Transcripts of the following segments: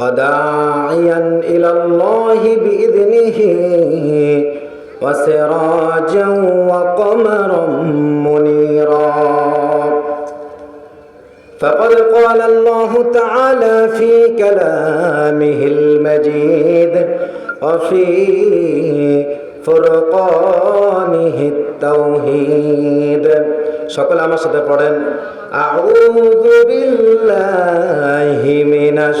وداعيا إلى الله بإذنه وسراجا وقمرا منيرا فقد قال الله تعالى في كلامه المجيد وفي فرقانه التوحيد সকলে আমার সাথে পড়েন আউযু বিল্লাহি মিনাশ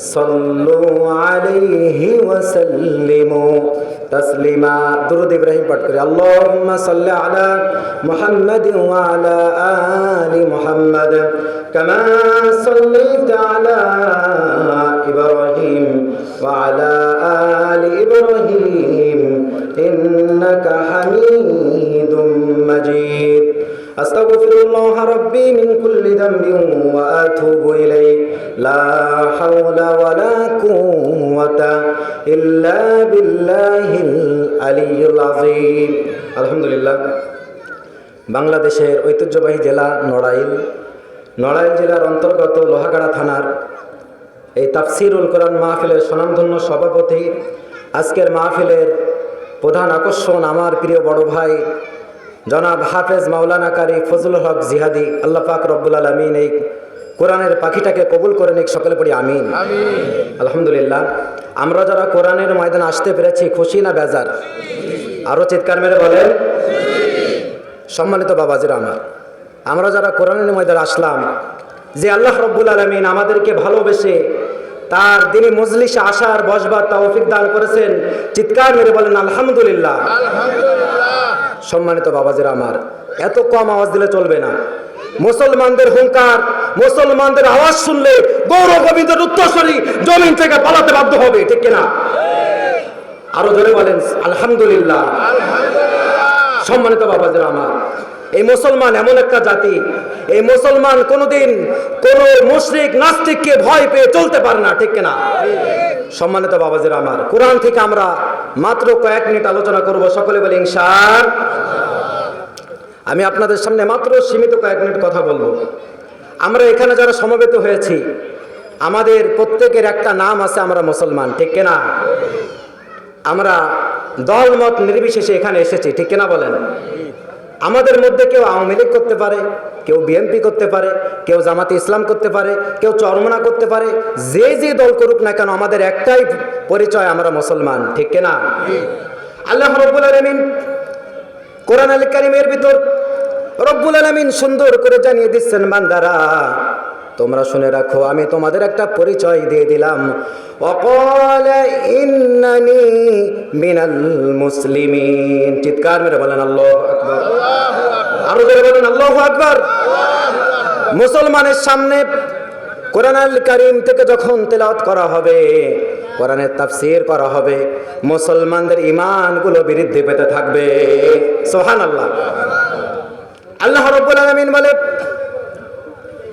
صلوا عليه وسلموا. تسليما. درود إبراهيم পাঠ করি اللهم صل على محمد وعلى آل محمد. كما صليت على إبراهيم وعلى آل إبراهيم. إنك حميد مجيد. أستغفر الله ربي من كل ذنب وأتوب إليه لا حول ولا قوة إلا بالله العلي العظيم الحمد لله বাংলাদেশের ঐতিহ্যবাহী জেলা নড়াইল। নড়াইল জেলার অন্তর্গত লোহাগাড়া থানার এই তাফসিরুল কোরআন মাহফিলের স্বনামধন্য সভাপতি, আজকের মাহফিলের প্রধান আকর্ষণ আমার প্রিয় বড় ভাই জনাব হাফেজ মাওলানা কারি ফজলুল হক জিহাদি আল্লাহ পাক রব্বুল আলমিন এই কোরআনের পাখিটাকে কবুল করে নিক সকলে পড়ি আমিন। আলহামদুলিল্লাহ আমরা যারা কোরআনের ময়দানে আসতে পেরেছি খুশি না বেজার? আরও চিৎকার মেরে বলেন সম্মানিত বাবাজিরা আমার আমরা যারা কোরআনের ময়দানে আসলাম যে আল্লাহ রব্বুল আলমিন আমাদেরকে ভালোবেসে তার দিনে মজলিসে আসার বসবার তৌফিক দান করেছেন চিৎকার মেরে বলেন আলহামদুলিল্লাহ। সম্মানিত বাবাজিরা আমার, এত কম আওয়াজ দিলে চলবে না। মুসলমানদের হুঙ্কার মুসলমানদের আওয়াজ শুনলে গৌর গোবিন্দের উত্তরসরী জমিন থেকে পালাতে বাধ্য হবে, ঠিক কিনা? আরও ধরে বলেন, আলহামদুলিল্লাহ। সম্মানিত বাবাজিরা আমার, এই মুসলমান এমন একটা জাতি, এই মুসলমান কোনোদিন কোন মুশরিক, নাস্তিককে ভয় পেয়ে চলতে পারে না, ঠিক কিনা? সম্মানিত বাবাজিরা আমার, কোরআন থেকে আমরা মাত্র কয়েক মিনিট আলোচনা করব, সকলে বলে ইনশাল আমি আপনাদের সামনে মাত্র সীমিত কয়েক মিনিট কথা বলব। আমরা এখানে যারা সমবেত হয়েছি, আমাদের প্রত্যেকের একটা নাম আছে আমরা মুসলমান, ঠিক কিনা? আমরা দলমত নির্বিশেষে এখানে এসেছি, ঠিক কিনা বলেন? আমাদের মধ্যে কেউ আওয়ামী লীগ করতে পারে, কেউ বিএনপি করতে পারে, কেউ জামাতে ইসলাম করতে পারে, কেউ চরমনা করতে পারে, যে যে দল করুক না কেন আমাদের একটাই পরিচয়, আমরা মুসলমান, ঠিক কিনা আল্লাহ রব্বুল আলমিন কোরআন আল কারিমের ভিতর রব্বুল আলমিন সুন্দর করে জানিয়ে দিচ্ছেন, বান্দারা তোমরা শুনে রাখো, আমি তোমাদের একটা পরিচয় দিয়ে দিলাম। চিৎকার মেরে বলেন, আল্লাহ বলেন, আল্লাহ আকবার। মুসলমানের সামনে কোরআন কারিম থেকে যখন তেলাওয়াত করা হবে, কোরআনের তাফসির করা হবে, মুসলমানদের ইমানগুলো বৃদ্ধি পেতে থাকবে। সোহান আল্লাহ আল্লাহ রব্বুল আলমিন বলে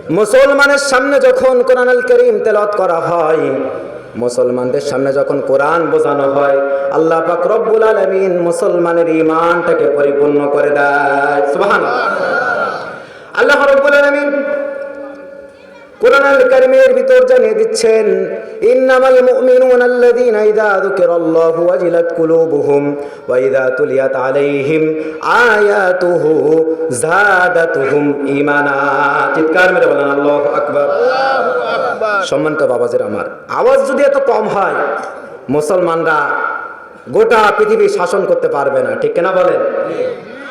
মুসলমানের সামনে যখন কোরআন আল করিম তেলত করা হয়, মুসলমানদের সামনে যখন কোরআন বোঝানো হয়, আল্লাহ পাক রব্বুল আলমিন মুসলমানের ইমানটাকে পরিপূর্ণ করে দেয়। আল্লাহ রব্বুল আলমিন কোরআন আল কারিমের ভিতর জানিয়ে দিচ্ছেন ইন্নামাল মুমিনুন আল্লাযীনা ইযা যুকিরাল্লাহু ওয়াজিলাত কুলুবুহুম ওয়া ইযা তুলিয়াত আলাইহিম আয়াতুহু যাদাতুহুম ঈমানা। চিৎকার মেরে বলেন আল্লাহু আকবার। সম্মানিত বাবাজির আমার আওয়াজ যদি এত কম হয় মুসলমানরা গোটা পৃথিবী শাসন করতে পারবে না ঠিক কিনা বলেন?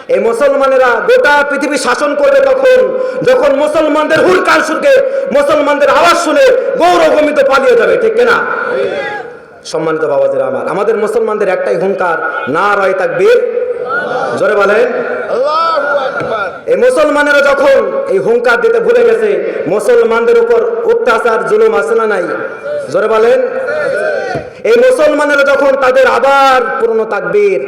এই মুসলমানেরা গোটা পৃথিবী শাসন করবে তখন যখন মুসলমানদের হুরকার শুনকে মুসলমানদের আওয়াজ শুনে গৌরবমিত পালিয়ে যাবে ঠিক না সম্মানিত বাবাজিরা আমার আমাদের মুসলমানদের একটাই হুঙ্কার না রয় তাকবীর। জোরে বলেন। এই মুসলমানেরা যখন এই হুঙ্কার দিতে ভুলে গেছে মুসলমানদের উপর অত্যাচার জুলুম আছে না নাই? জোরে বলেন। এই মুসলমানেরা যখন তাদের আবার পুরনো তাকবীর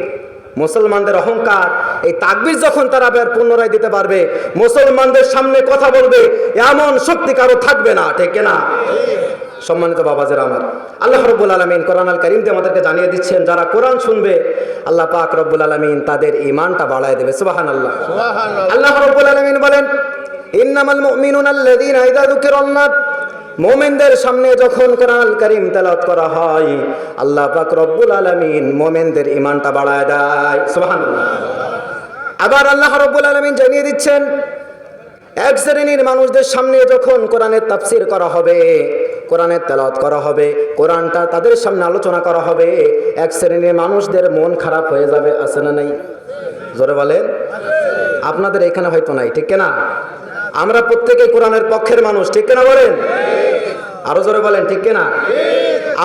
মুসলমানদের অহংকার এই তাকবীর যখন তারা আবার পুনরায় দিতে পারবে মুসলমানদের সামনে কথা বলবে এমন শক্তি কারও থাকবে না ঠিক না সম্মানিত বাবাজের আমার আল্লাহ রব্বুল আলমিন কোরআন আল করিম দিয়ে আমাদেরকে জানিয়ে দিচ্ছেন যারা কোরআন শুনবে আল্লাহ পাক রব্বুল আলমিন তাদের ইমানটা বাড়ায় দেবে সুবাহান আল্লাহ আল্লাহ রব্বুল আলমিন বলেন ইন্নামাল মুমিনুন আল্লাযীনা ইযা যুকিরাল্লাহ। মোমেনদের সামনে যখন কোরআন আল করিম তেলাওয়াত করা হয় আল্লাহ পাক রব্বুল আলামিন মোমেনদের ইমানটা বাড়ায় দেয় সুবহানাল্লাহ। আবার আল্লাহ রব্বুল আলামিন জানিয়ে দিচ্ছেন, এক শ্রেণির মানুষদের সামনে যখন কোরআনের তাফসির করা হবে, কোরআনের তেলাওয়াত করা হবে, কোরআনটা তাদের সামনে আলোচনা করা হবে, এক শ্রেণির মানুষদের মন খারাপ হয়ে যাবে, আছে না নাই? জোরে বলেন। আপনাদের এখানে হয়তো নাই, ঠিক না আমরা প্রত্যেকে কোরআনের পক্ষের মানুষ, ঠিক না বলেন? আরও জোরে বলেন, ঠিক না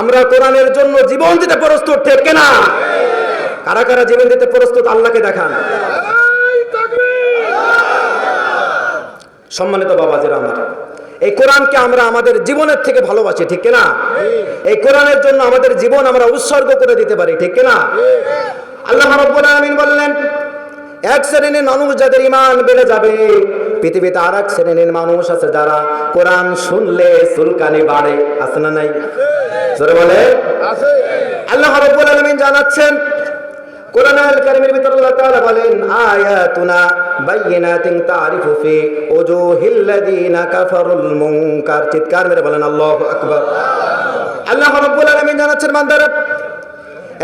আমরা কোরআনের জন্য জীবন দিতে প্রস্তুত, ঠিক না কারা কারা জীবন দিতে প্রস্তুত? আল্লাহকে দেখান। সম্মানিত বাবাজির আমার। এই কোরআনকে আমরা আমাদের জীবনের থেকে ভালোবাসি ঠিক না এই কোরআনের জন্য আমাদের জীবন আমরা উৎসর্গ করে দিতে পারি ঠিক না আল্লাহ রাব্বুল আলামিন বললেন এক শ্রেণির মানুষ যাদের ইমান বেড়ে যাবে পৃথিবীতে আর এক শ্রেণির মানুষ আছে যারা কোরআন শুনলে সুলকানি বাড়ে আছে না নাই? বলে? আল্লাহ রাব্বুল আলামিন জানাচ্ছেন কোরআন কারীমের ভিতর আল্লাহ তাআলা বলেন আয়াতুনা চিৎকার জানাচ্ছেন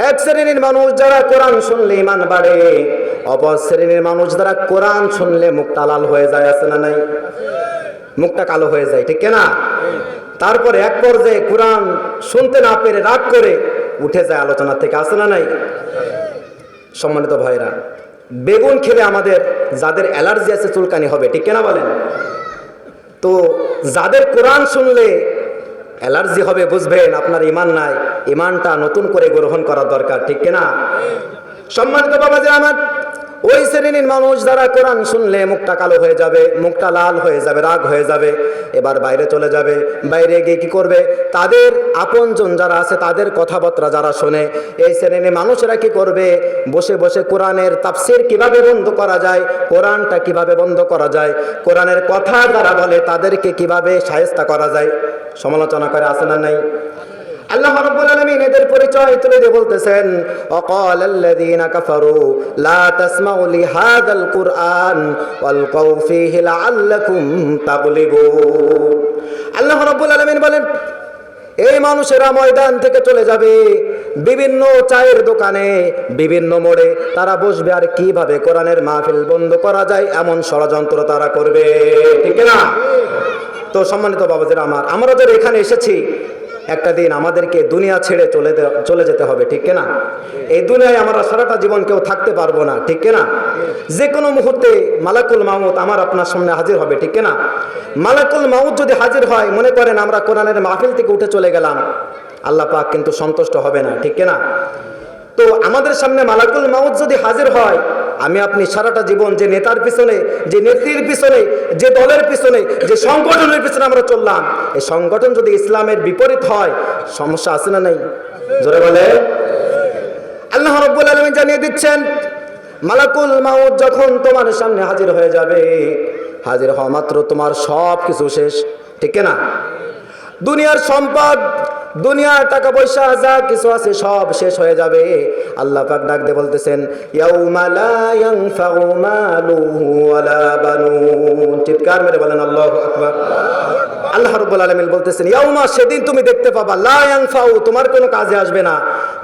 এক শ্রেণির মানুষ যারা কোরআন শুনলে ইমান বাড়ে, অপর শ্রেণির মানুষ যারা কোরআন শুনলে মুখটা লাল হয়ে যায়, আছে না নাই? মুখটা কালো হয়ে যায়, ঠিক না তারপরে এক পর্যায়ে কোরআন শুনতে না পেরে রাগ করে উঠে যায় আলোচনা থেকে আসে না নাই? সম্মানিত ভাইরা বেগুন খেলে আমাদের যাদের অ্যালার্জি আছে চুলকানি হবে, ঠিক কেনা বলেন? তো যাদের কোরআন শুনলে অ্যালার্জি হবে, বুঝবেন আপনার ইমান নাই, ইমানটা নতুন করে গ্রহণ করা দরকার, ঠিক কেনা? সম্মানিত বাবাজি আমার ওই শ্রেণির মানুষ যারা কোরআন শুনলে মুখটা কালো হয়ে যাবে, মুখটা লাল হয়ে যাবে, রাগ হয়ে যাবে, এবার বাইরে চলে যাবে। বাইরে গিয়ে কি করবে? তাদের আপনজন যারা আছে, তাদের কথাবার্তা যারা শোনে, এই শ্রেণির মানুষেরা কি করবে? বসে বসে কোরআনের তাফসির কীভাবে বন্ধ করা যায়? কোরআনটা কীভাবে বন্ধ করা যায়? কোরআনের কথা যারা বলে, তাদেরকে কীভাবে সাহেস্তা করা যায়? সমালোচনা করে আসে না নাই? আল্লাহ রাব্বুল আলামিন এদের বিষয় তুলে দিয়ে বলতেছেন, অকল আল্লাযীনা কাফারু, লা তাসমাউ কুরআন ওয়াল কাউফিহি লাআল্লাকুম তাগলিবুন আল্লাহ রাব্বুল আলামিন বলেন, এই মানুষেরা ময়দান থেকে চলে যাবে, বিভিন্ন চায়ের দোকানে, বিভিন্ন মোড়ে তারা বসবে, আর কীভাবে কোরআনের মাহফিল বন্ধ করা যায় এমন ষড়যন্ত্র তারা করবে। ঠিক না তো সম্মানিত বাবাদের আমার, আমরা যারা এখানে এসেছি একটা দিন আমাদেরকে দুনিয়া ছেড়ে চলে চলে যেতে হবে, ঠিক না এই দুনিয়ায় আমরা সারাটা জীবন কেউ থাকতে পারব না, ঠিক না যে কোনো মুহূর্তে মালাকুল মাহমুদ আমার আপনার সামনে হাজির হবে, ঠিক না মালাকুল মাহমুদ যদি হাজির হয়, মনে করেন আমরা কোরআনের মাহফিল থেকে উঠে চলে গেলাম, আল্লাহ পাক কিন্তু সন্তুষ্ট হবে না, ঠিক না তো আমাদের সামনে মালাকুল মাউদ যদি হাজির হয় আমি আপনি সারাটা জীবন যে নেতার পিছনে, যে নেত্রীর পিছনে, যে দলের পিছনে, যে সংগঠনের পিছনে আমরা চললাম। এই সংগঠন যদি ইসলামের বিপরীত হয়, সমস্যা আছে না নাই? জোরে বলে। আল্লাহ রব্বুল আলমী জানিয়ে দিচ্ছেন, মালাকুল মাউদ যখন তোমার সামনে হাজির হয়ে যাবে, হাজির হওয়া মাত্র তোমার সব কিছু শেষ। ঠিক না? দুনিয়ার সম্পদ দুনিয়ার টাকা পয়সা যা কিছু আছে সব শেষ হয়ে যাবে। আল্লাহ পাক ডাক দিয়ে বলতেছেন, ইয়াউমা লা ইয়ানফাউ মালুহু ওয়ালা বানুন। চিৎকার মেরে বলেন, আল্লাহু আকবার। আল্লাহ রাব্বুল আলামিন বলতেছেন, ইয়াউমা সেদিন তুমি দেখতে পাবা, লা ইয়ানফাউ, তোমার কোনো কাজে আসবে না।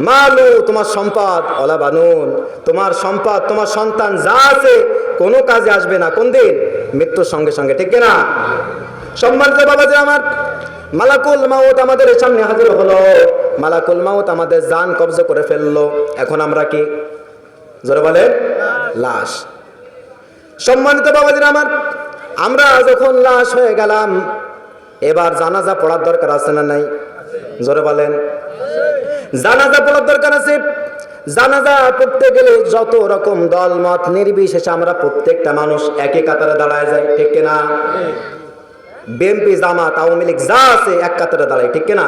মালু, তোমার সম্পদ, ওয়ালা বানুন, তোমার সম্পদ, তোমার সন্তান যা আছে কোনো কাজে আসবে না। কোন দিন? মৃত্যুর সঙ্গে সঙ্গে, ঠিক না সম্মানিত বাবাজি আমার মালাকুল মাউত আমাদের সামনে হাজির হলো। মালাকুল মাউত আমাদের জান কবজা করে ফেলল। এখন আমরা কি? জোরে বলে লাশ। সম্মানিত বাবাজির আমার, আমরা যখন লাশ হয়ে গেলাম, এবার জানাজা পড়ার দরকার আছে না নাই? জোরে বলেন। জানাজা পড়ার দরকার আছে। জানাজা পড়তে গেলে যত রকম দল মত নির্বিশেষে আমরা প্রত্যেকটা মানুষ একই কাতারে দাঁড়ায় যাই ঠিক কিনা? বিএনপি জামাত আওয়ামী লীগ যা আছে এক কাতারে দাঁড়ায় ঠিক না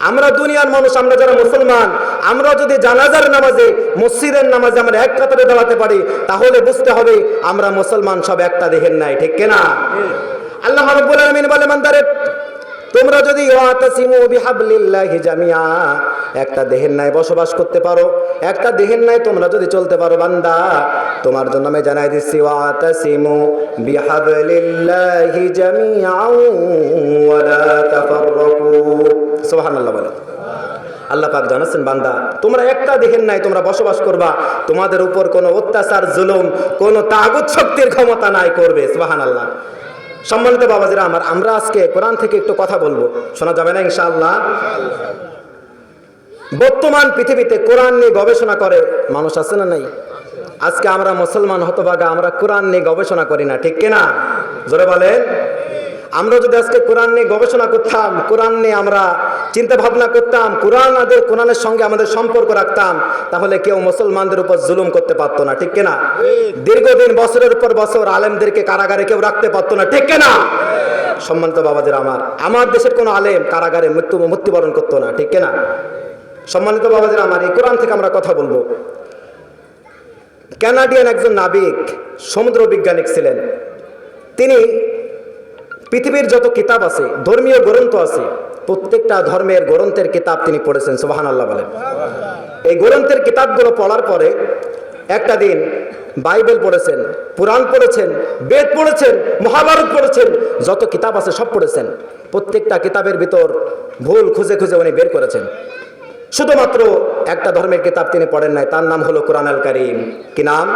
আমরা দুনিয়ার মানুষ আমরা যারা মুসলমান আমরা যদি জানাজার নামাজে মসজিদের নামাজে আমরা এক কাতারে দাঁড়াতে পারি তাহলে বুঝতে হবে আমরা মুসলমান সব একটা দেহের নাই ঠিক না আল্লাহ রাব্বুল আলামিন বলে মানদারে তোমরা যদি জামিয়া একটা দেহের ন্যায় বসবাস করতে পারো, একটা দেহের ন্যায় তোমরা যদি চলতে পারো বান্দা, তোমার জন্য আমি জানাই দিচ্ছি ওয়াতাসিমু বিহাবলিল্লাহি জামিআন ওয়ালা তাফাররাকু। সুবহানাল্লাহ বলো আল্লাহ পাক জানাচ্ছেন, বান্দা, তোমরা একটা দেহের নাই তোমরা বসবাস করবা, তোমাদের উপর কোনো অত্যাচার, জুলুম, কোনো তাগুত শক্তির ক্ষমতা নাই করবে, সুবহানাল্লাহ। সম্মানিত বাবাজিরা আমার, আমরা আজকে কোরআন থেকে একটু কথা বলব। শোনা যাবে না, ইনশাআল্লাহ? বর্তমান পৃথিবীতে কোরআন নিয়ে গবেষণা করে মানুষ আছে না নাই? আজকে আমরা মুসলমান হতভাগা, আমরা কোরআন নিয়ে গবেষণা করি না, ঠিক কিনা? জোরে বলেন? আমরা যদি আজকে কোরআন নিয়ে গবেষণা করতাম, কোরআন নিয়ে আমরা চিন্তা ভাবনা করতাম কোরআন আদের কোরআনের সঙ্গে আমাদের সম্পর্ক রাখতাম তাহলে কেউ মুসলমানদের উপর জুলুম করতে পারতো না ঠিক কিনা? দীর্ঘদিন বছরের পর বছর আলেমদেরকে কারাগারে কেউ রাখতে পারতো না ঠিক কিনা? সম্মানিত বাবাজির আমার আমার দেশের কোনো আলেম কারাগারে মৃত্যু মৃত্যুবরণ করতো না ঠিক কিনা? সম্মানিত বাবাজির আমার এই কোরআন থেকে আমরা কথা বলব। ক্যানাডিয়ান একজন নাবিক সমুদ্র বিজ্ঞানিক ছিলেন। তিনি পৃথিবীর যত কিতাব আছে ধর্মীয় গ্রন্থ আছে প্রত্যেকটা ধর্মের গ্রন্থের কিতাব তিনি পড়েছেন সোহান আল্লাহ বলেন। এই গ্রন্থের কিতাবগুলো পড়ার পরে একটা দিন বাইবেল পড়েছেন পুরাণ পড়েছেন, বেদ পড়েছেন, মহাভারত পড়েছেন, যত কিতাব আছে সব পড়েছেন। প্রত্যেকটা কিতাবের ভিতর ভুল খুঁজে খুঁজে উনি বের করেছেন। শুধুমাত্র একটা ধর্মের কিতাব তিনি পড়েন নাই, তার নাম হলো কোরআন আল করিম। কি নাম?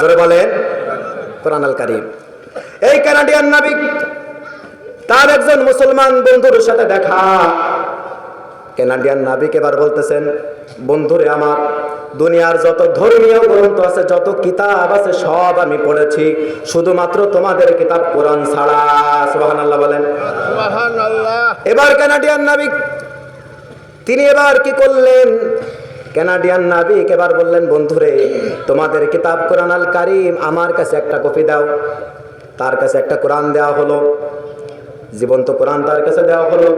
জোরে বলেন কোরআন আল করিম। এই কানাডিয়ান নাবিক তার একজন মুসলমান বন্ধুর সাথে দেখা। কেনাডিয়ান নাবিক এবার বলতেছেন বন্ধুরে আমার দুনিয়ার যত ধর্মীয় গ্রন্থ আছে যত কিতাব আছে সব আমি পড়েছি। শুধুমাত্র তোমাদের কিতাব কোরআন ছাড়া। সুবহানাল্লাহ বলেন। এবার কানাডিয়ান নাবিক তিনি এবার কি করলেন? কানাডিয়ান নাবিক এবার বললেন বন্ধুরে তোমাদের কিতাব কোরআন আল কারিম আমার কাছে একটা কপি দাও। তার কাছে একটা কোরআন দেওয়া হলো। জীবন্ত কোরআন তার কাছে দেওয়া হলো।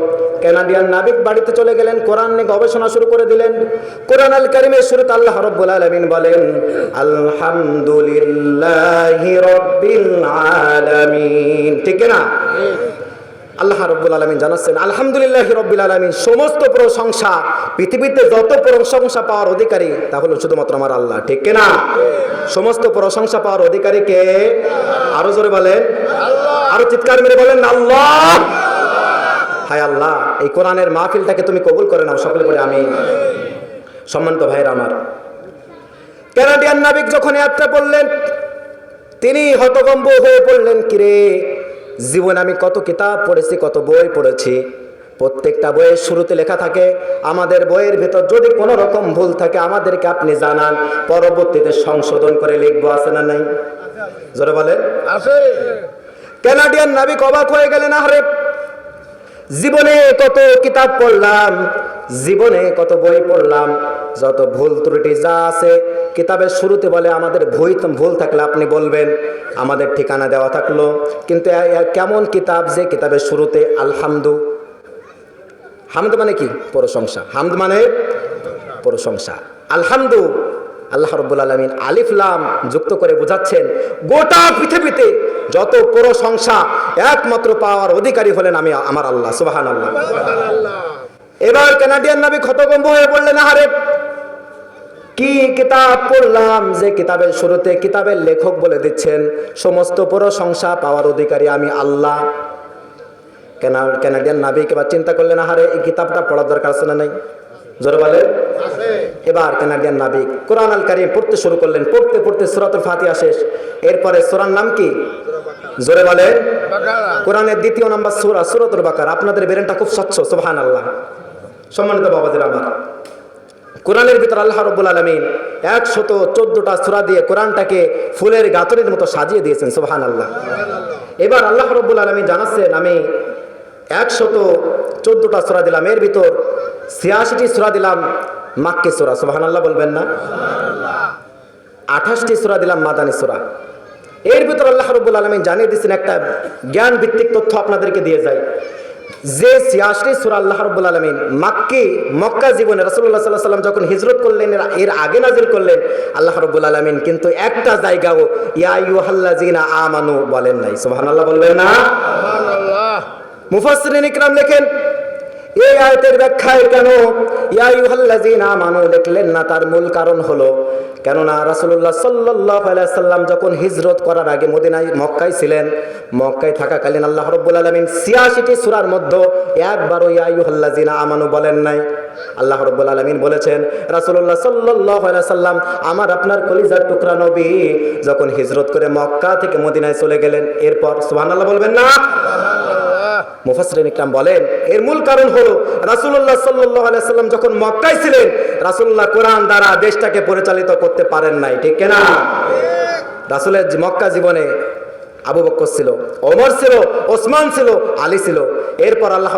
ক্যানাডিয়ান নাবিক বাড়িতে চলে গেলেন, কোরআন নিয়ে গবেষণা শুরু করে দিলেন। কোরআন আল কারিমের শুরুতে আল্লাহ রব্বুল আলমিন বলেন, আলহামদুলিল্লাহ ঠিক না? আল্লাহ রব্বুল আলমিন জানাচ্ছেন, আলহামদুলিল্লাহ রব্বুল আলমিন, সমস্ত প্রশংসা, পৃথিবীতে যত প্রশংসা পাওয়ার অধিকারী, তা হলো শুধুমাত্র আমার আল্লাহ। ঠিক না সমস্ত প্রশংসা পাওয়ার অধিকারী কে? আরও জোরে বলেন। আরও চিৎকার মেরে বলেন, আল্লাহ! হায় আল্লাহ, এই কোরআনের মাহফিলটাকে তুমি কবুল করে নাও, সকলে করে আমি। সম্মানিত ভাইয়ের আমার ক্যানাডিয়ান নাবিক যখন যাত্রা পড়লেন তিনি হতগম্ব হয়ে পড়লেন, কিরে জীবনে আমি কত কিতাব পড়েছি কত বই পড়েছি। প্রত্যেকটা বইয়ের শুরুতে লেখা থাকে আমাদের বইয়ের ভেতর যদি কোনো রকম ভুল থাকে আমাদেরকে আপনি জানান। পরবর্তীতে সংশোধন করে লিখব আছে না নাই? জোরে বলেন। আছে। ক্যানাডিয়ান নাবিক অবাক হয়ে গেলেন আরে জীবনে কত কিতাব পড়লাম জীবনে কত বই পড়লাম, যত ভুল ত্রুটি যা আছে, কিতাবের শুরুতে বলে আমাদের ভুল ভুল থাকলে আপনি বলবেন, আমাদের ঠিকানা দেওয়া থাকল। কিন্তু কেমন কিতাব যে কিতাবের শুরুতে আলহামদু? হামদ মানে কি? প্রশংসা। হামদ মানে প্রশংসা। আলহামদু, আল্লাহ রব্বুল আলমিন আলিফলাম যুক্ত করে বোঝাচ্ছেন, গোটা পৃথিবীতে যত প্রশংসা একমাত্র পাওয়ার অধিকারী হলেন আমি, আমার আল্লাহ সুবাহান আল্লাহ এবার কানাডিয়ান নাবি ক্ষতগম্ভ হয়ে পড়লেন আহারে কি কিতাব পড়লাম যে কিতাবের শুরুতে কিতাবের লেখক বলে দিচ্ছেন সমস্ত প্রশংসা পাওয়ার অধিকারী আমি আল্লাহ। ক্যানাডিয়ান নাবিক এবার চিন্তা করলেন আহারে এই কিতাবটা পড়ার দরকার আছে না নাই? জোরে বলে এবার কানাডিয়ান নাবিক কোরআন আল কারিম পড়তে শুরু করলেন পড়তে পড়তে সুরাতুল ফাতিহা শেষ। এরপরে সুরার নাম কি? জোরে বলে কোরআনের দ্বিতীয় নাম্বার সুরা সুরাতুল বাকার। আপনাদের বেরেনটা খুব স্বচ্ছ সুবহান আল্লাহ সম্মানিত বাবাদের আমার কোরআনের ভিতর আল্লাহ রব্বুল আলমিন একশত চোদ্দটা সুরা দিয়ে কোরআনটাকে ফুলের গাতরের মতো সাজিয়ে দিয়েছেন সোহান আল্লাহ এবার আল্লাহ রব্বুল আলমী জানাচ্ছেন, আমি একশত চোদ্দটা সুরা দিলাম। এর ভিতর ছিয়াশিটি সুরা দিলাম মাক্কি সুরা সোহান আল্লাহ বলবেন না? আঠাশটি সুরা দিলাম মাদানী সুরা। এর ভিতর আল্লাহ রব্বুল আলমী জানিয়ে দিচ্ছেন একটা জ্ঞান ভিত্তিক তথ্য আপনাদেরকে দিয়ে যায় যে ছিয়াশি সুরা আল্লাহ রব্বুল আলমিন মাক্কি মক্কা জীবনে রাসুল্লাহ সাল্লাহ সাল্লাম যখন হিজরত করলেন এর- এর আগে নাজিল করলেন আল্লাহ রব্বুল আলমিন কিন্তু একটা জায়গাও ইয়াইহাল্লাজিনা আমানু বলেন নাই। সুবহান আল্লাহ বলবেন না? মুফাসসিরিন ইকরাম লেখেন এই আয়াতের ব্যাখ্যায় কেন ইয়াইহাল্লাজিনা আমানু লিখলেন না? তার মূল কারণ হলো কেননা আলাইহি সাল্লাম যখন হিজরত করার আগে মদিনায় মক্কায় ছিলেন, মক্কায় থাকাকালীন আল্লাহ রাব্বুল আলামিন 86টি সূরার মধ্যে একবারও ইয়াইহাল্লাজিনা আমানু বলেন নাই। আল্লাহ রব্বুল আলমিন বলেছেন, রাসূলুল্লাহ সাল্লাল্লাহু আলাইহি সাল্লাম আমার আপনার কলিজার টুকরা নবী যখন হিজরত করে মক্কা থেকে মদিনায় চলে গেলেন, এরপর সুবহানাল্লাহ বলবেন না। মুফাসরিন ইকরাম বলেন, এর মূল কারণ হলো রাসূলুল্লাহ সাল্লাল্লাহু আলাইহি সাল্লাম যখন মক্কায় ছিলেন, রাসূলুল্লাহ কোরআন দ্বারা দেশটাকে পরিচালিত করতে পারেন নাই, ঠিক কিনা? রাসূলের মক্কা জীবনে আবু বকর ছিল, ওমর ছিল, ওসমান ছিল, আলী ছিল। এরপর আল্লাহ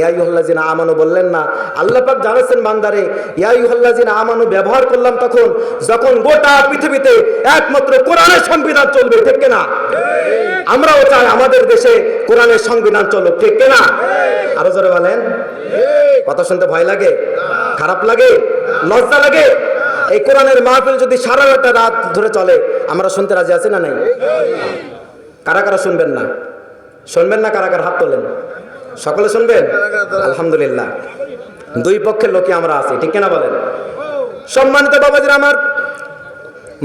ইয়াইহল্লাজিনা আমানু বললেন না, আল্লাহ জানাচ্ছেন, বান্দারে ইয়াইহল্লাজিনা আমানু ব্যবহার করলাম তখন, যখন গোটা পৃথিবীতে একমাত্র কোরআনের সংবিধান চলবে, ঠিক কিনা? আমরাও চাই আমাদের দেশে কোরআনের সংবিধান চলুক, ঠিক কিনা? আরও জোরে বলেন। কথা শুনতে ভয় লাগে? খারাপ লাগে? লজ্জা লাগে? এই কোরআনের মাহফিল যদি সারা একটা রাত ধরে চলে, আমরা শুনতে রাজি আছি না নাই? কারা কারা শুনবেন না? শুনবেন না কারা কারা? হাত তোলেন। সকলে শুনবেন? আলহামদুলিল্লাহ। দুই পক্ষের লোকে আমরা আছি, ঠিক কিনা বলেন? সম্মানিত বাবাজির আমার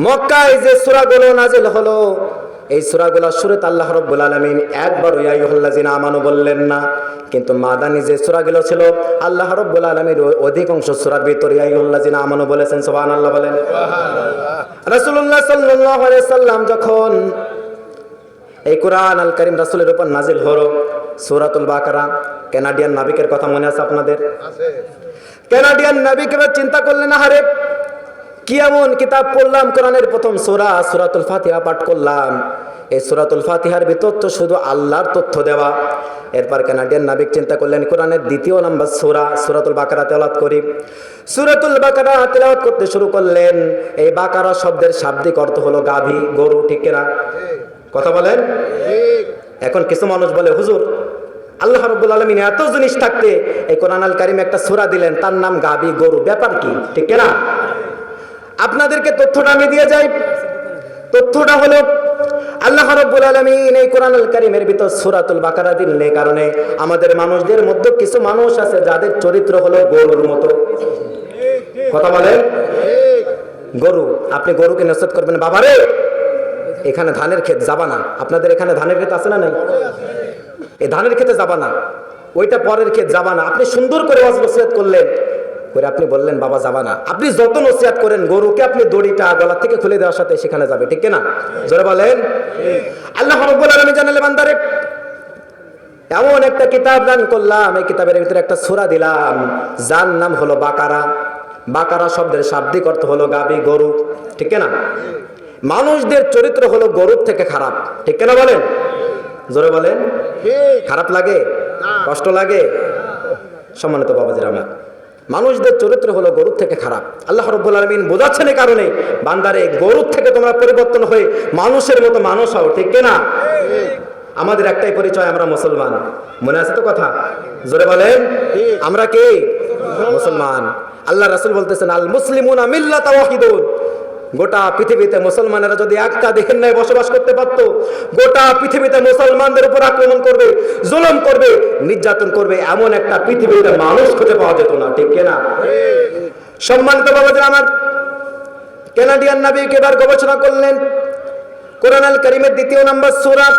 মক্কায় যে সূরাগুলো নাজিল হলো এই সূরাগুলো সুরত আল্লাহ রাব্বুল আলামিন একবার ইয়াইয়ুহাল্লাযিনা আমানু বললেন না কিন্তু মাদানি যে সূরাগুলো ছিল আল্লাহ রাব্বুল আলামিন অধিকাংশ সূরার ভিতরে ইয়াইয়ুহাল্লাযিনা আমানু বলেছেন সুবহানাল্লাহ বলেন। রাসূলুল্লাহ সাল্লাল্লাহু আলাইহি সাল্লাম যখন এই কোরআন আল করিম রাসূলের উপর নাজিল হলো সূরাতুল বাকারা কানাডিয়ান নাবিকের কথা মনে আছে আপনাদের? কানাডিয়ান নাবিক এবার চিন্তা করলেন আহারে কি এমন কিতাব পড়লাম? কোরআনের প্রথম সোরা, সুরাতুল ফাতিহা পাঠ করলাম। এই সুরাতুল ফাতিহার ভিতর তো শুধু আল্লাহর তথ্য দেওয়া। এরপর কানাডিয়ান নাবিক চিন্তা করলেন, কোরআনের দ্বিতীয় নাম্বার সূরা, সুরাতুল বাকারা তেলাওয়াত করি। সুরাতুল বাকারা তেলাওয়াত করতে শুরু করলেন। এই বাকারা শব্দের শাব্দিক অর্থ হলো গাভী, গরু ঠিক কিনা কথা বলেন? এখন কিছু মানুষ বলে, হুজুর, আল্লাহ রব্বুল আলমিন এত জিনিস থাকতে এই কোরআন আল কারিম একটা সূরা দিলেন, তার নাম গাবি গরু, ব্যাপার কি? ঠিক কিনা আপনাদেরকে তথ্যটা আমি দিয়ে যাই। তথ্যটা হলো, আল্লাহ রব্বুল আলমিন এই কোরআন কারিমের ভিতর সুরাতুল কারণে আমাদের মানুষদের মধ্যে কিছু মানুষ আছে যাদের চরিত্র হলো গরুর মতো। কথা গরু, আপনি গরুকে নসত করবেন? বাবারে! এখানে ধানের ক্ষেত যাবা না আপনাদের এখানে ধানের ক্ষেত আছে না নাই? এই ধানের ক্ষেতে যাবা না ওইটা পরের ক্ষেত যাবা না আপনি সুন্দর করে ওয়াজ করলেন। করে আপনি বললেন বাবা যাবা না। আপনি যত নসিহত করেন গরুকে আপনি দড়িটা গলা থেকে খুলে দেওয়ার সাথে সেখানে যাবে ঠিক না জোরে বলেন। আল্লাহ রব্বুল আলামিন জানালে বান্দারে এমন একটা কিতাব দান করলাম এই কিতাবের ভিতরে একটা সূরা দিলাম যার নাম হলো বাকারা। বাকারা শব্দের শাব্দিক অর্থ হলো গাবি গরু ঠিক না মানুষদের চরিত্র হলো গরুর থেকে খারাপ ঠিক কেনা বলেন? জোরে বলেন। খারাপ লাগে? কষ্ট লাগে? সম্মানিত বাবাজির আমার। মানুষদের চরিত্র হলো গরুর থেকে খারাপ। আল্লাহ রব্বুল আলমিন বোঝাচ্ছেন এই কারণে, বান্দারে গরুর থেকে তোমরা পরিবর্তন হয়ে মানুষের মতো মানুষ হও, ঠিক না? আমাদের একটাই পরিচয়, আমরা মুসলমান। মনে আছে তো কথা? জোরে বলেন, আমরা কে? মুসলমান। আল্লাহ রাসুল বলতেছেন, আল মুসলিমুন আমিল্লা ওয়াহিদুন। গোটা পৃথিবীতে মুসলমানেরা যদি একটা দেখেন নাই বসবাস করতে পারত গোটা পৃথিবীতে মুসলমানদের উপর আক্রমণ করবে জুলুম করবে নির্যাতন করবে এমন একটা পৃথিবীতে মানুষ খুঁজে পাওয়া যেত না ঠিক কিনা? সম্মানিত বাবাদের আমার কেনাডিয়ান নাবিক এবার গবেষণা করলেন কোরআন আল করিমের দ্বিতীয় নম্বর সুরাত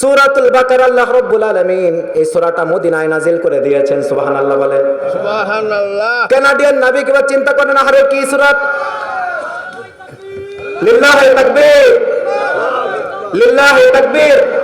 সূরাতুল বাকারা আল্লাহ রাব্বুল আলামিন এই সূরাটা মদিনায় নাজিল করে দিয়েছেন সুবহানাল্লাহ বলেন। সুবহানাল্লাহ। কানাডিয়ান নাবিক এবার চিন্তা করেন আরে কি সূরাত লিল্লাহি তাকবীর। লিল্লাহি তাকবীর।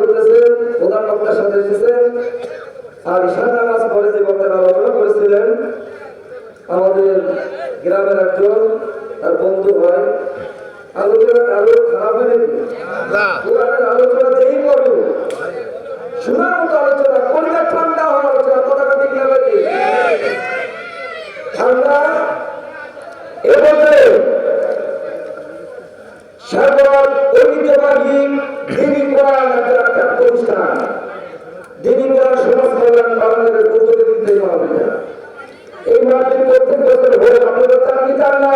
বক্তার সাথে এসেছেন আর ঈশান নামাজ পরে যে বক্তারা আলোচনা করেছিলেন আমাদের গ্রামের একজন তার বন্ধু হয়। আলোচনা কারও খারাপ হয়নি? কোরআনের আলোচনা যেই করুন শোনার মতো আলোচনা কলিটা ঠান্ডা হওয়ার আলোচনা ঠিক? ঠান্ডা? এবছরে সাগর ঐতিহ্যবাহীন দিনী কোরআন একটা প্রতিষ্ঠান। দিনী কোরআন সমাজ কল্যাণ পালনের এই মাধ্যমে প্রত্যেক বছর ভোট আপনারা চান চান না।